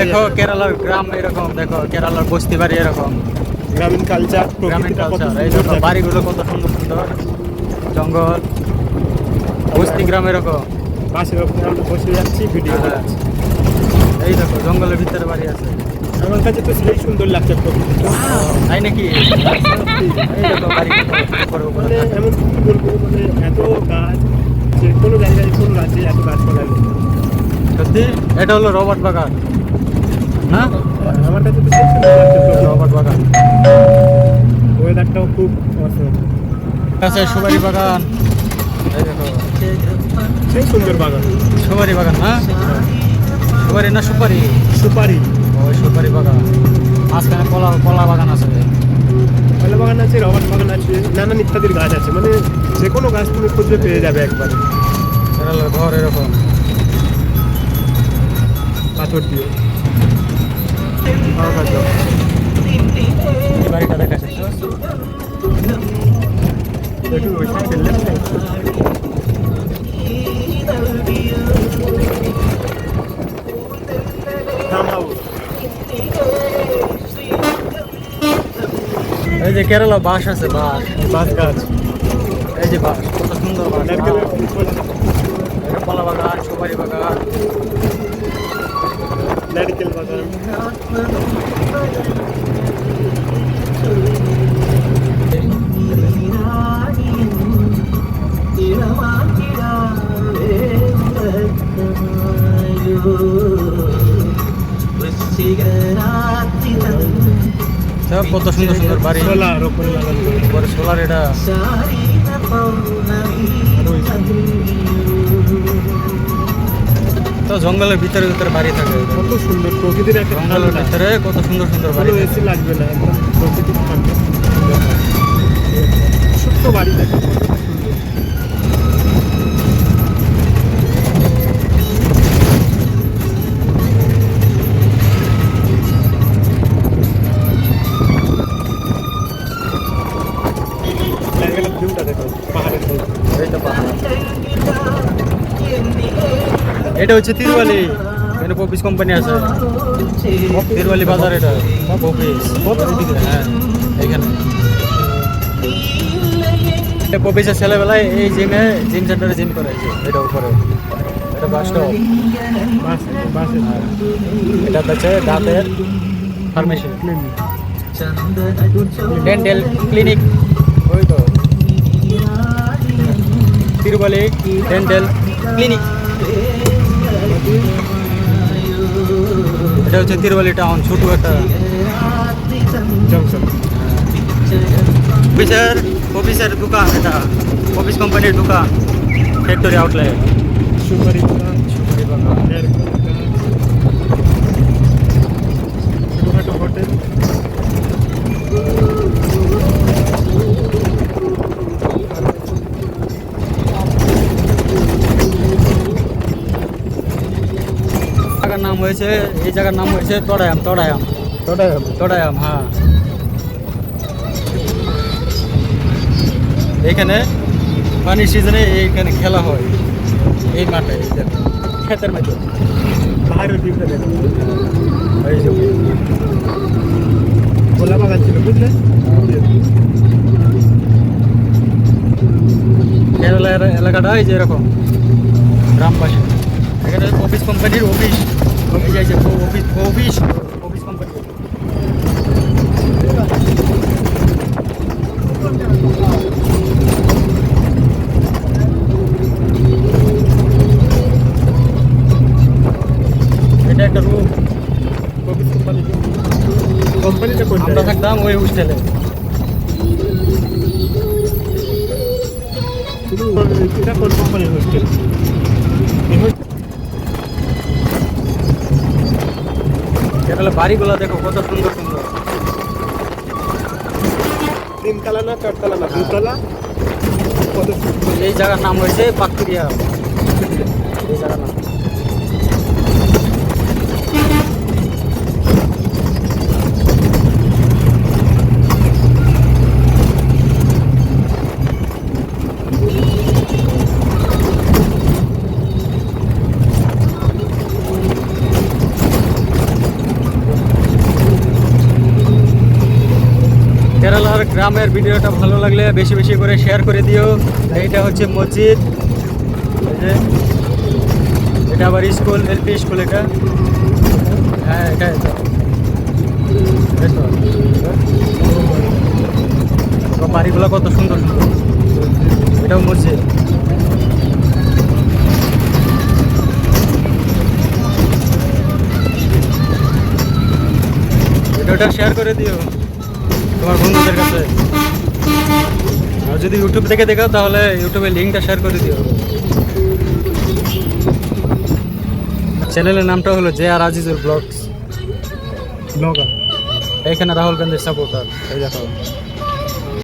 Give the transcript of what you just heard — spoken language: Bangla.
দেখো কেরালার গ্রাম এরকম দেখো কেরালার বস্তি বাড়ি এরকম। গ্রামীণ কালচার গ্রামীণ কালচার এই দেখো। বাড়িগুলো কত সুন্দর সুন্দর। জঙ্গল বস্তি গ্রাম এরকম। ওপরে আমরা বসে যাচ্ছি ভিডিও হ্যাঁ। এই দেখো জঙ্গলের ভিতরে বাড়ি আছে। আমার কাছে তো সেই সুন্দর লাগছে তাই নাকি? মানে এমন কি বলব মানে এত গাছ যে কোনো জায়গায় কোনো রাজ্যে এত গাছপালা নেই সত্যি? এটা হলো রবার্ট বাগান। না আমার কাছে তো রবার্ট বাগান ওয়েদারটাও খুব আছে সুপারি বাগান। সেই সুন্দর বাগান। সুপারি বাগান না সুপারি না সুপারি? সুপারি। ওই সুপারি বাগান। মাঝখানে কলা কলা বাগান আছে। কলা বাগান আছে রবার বাগান আছে নানান ইত্যাদির গাছ আছে। মানে যে কোনো গাছ তুমি পেয়ে যাবে একবারে। কেরালার ঘর এরকম। পাথর দিয়ে। বাড়িটা লেফট এই যে কেরালা বাস আছে বাস বাস গাছ এই যে বাস কত সুন্দর বাস কলা বাগান সুপারি বাগান নারকেল বাগান সব কত সুন্দর সুন্দর বাড়ি। সোলার সোলার এটা তো জঙ্গলের ভিতরে ভিতরে বাড়ি থাকে। কত সুন্দর প্রকৃতির একটা জঙ্গলের ভিতরে কত সুন্দর সুন্দর বাড়ি এসি লাগবে না একদম প্রকৃতির ঠান্ডা ছোট্ট বাড়ি থাকে। ভিউটা দেখো এটা হচ্ছে তিরুয়ালি এখানে অফিস কোম্পানি আছে। তিরুয়ালি বাজার এটা। পপিস হ্যাঁ এইখানে এটা অফিসের ছেলেবেলায় এই জিমে জিম সেন্টারে জিম করে। এটা উপরে। এটা বাস স্টপ বাস বাসে এটা হচ্ছে দাঁতের ফার্মেসি ডেন্টাল ক্লিনিক ওই তো। তিরুবালি ডেন্টাল ক্লিনিক এটা হচ্ছে তিরুবালি টাউন ছোট একটা জংশন অফিসের অফিসের দোকান এটা। অফিস কোম্পানির দোকান। ফ্যাক্টরি আউটলেট সুপারি বাগান সুপারি বাগান জায়গার নাম হয়েছে এই জায়গার নাম হয়েছে তড়ায়াম তড়ায়াম। ওটাই তড়ায়াম হ্যাঁ। এখানে পানির সিজনে এইখানে খেলা হয় এই মাঠে ক্ষেতের মাঠে। পাহাড়ের বাগান ছিল বুঝলে? কেরালার এলাকাটা এই যে এরকম গ্রাম পাশে এখানে অফিস কোম্পানির অফিস এই যে অফিস অফিস অফিস কোম্পানি এটা একটা রুম অফিস কোম্পানি কোম্পানিটা কোন আমরা থাকতাম ওই হোস্টেলে এটা কোন কোম্পানির হোস্টেল কেরালা বাড়িগুলো দেখো কত সুন্দর সুন্দর। তিনতলা না চারতলা না দুতলা? কত এই জায়গার নাম হয়েছে পাকুরিয়া এই জায়গার নাম। ভিডিওটা ভালো লাগলে বেশি বেশি করে শেয়ার করে দিও। এইটা হচ্ছে মসজিদ। এটা আবার স্কুল এলপি স্কুল এটা। হ্যাঁ এটা বাড়িগুলো কত সুন্দর সুন্দর। এটাও মসজিদ। ভিডিওটা শেয়ার করে দিও তোমার বন্ধুদের কাছে। আর যদি ইউটিউব থেকে দেখো তাহলে ইউটিউবে লিঙ্কটা শেয়ার করে দিও। চ্যানেলের নামটা হলো J R Azizur blogs blogger এখানে রাহুল গান্ধীর সাপোর্টার এই দেখো।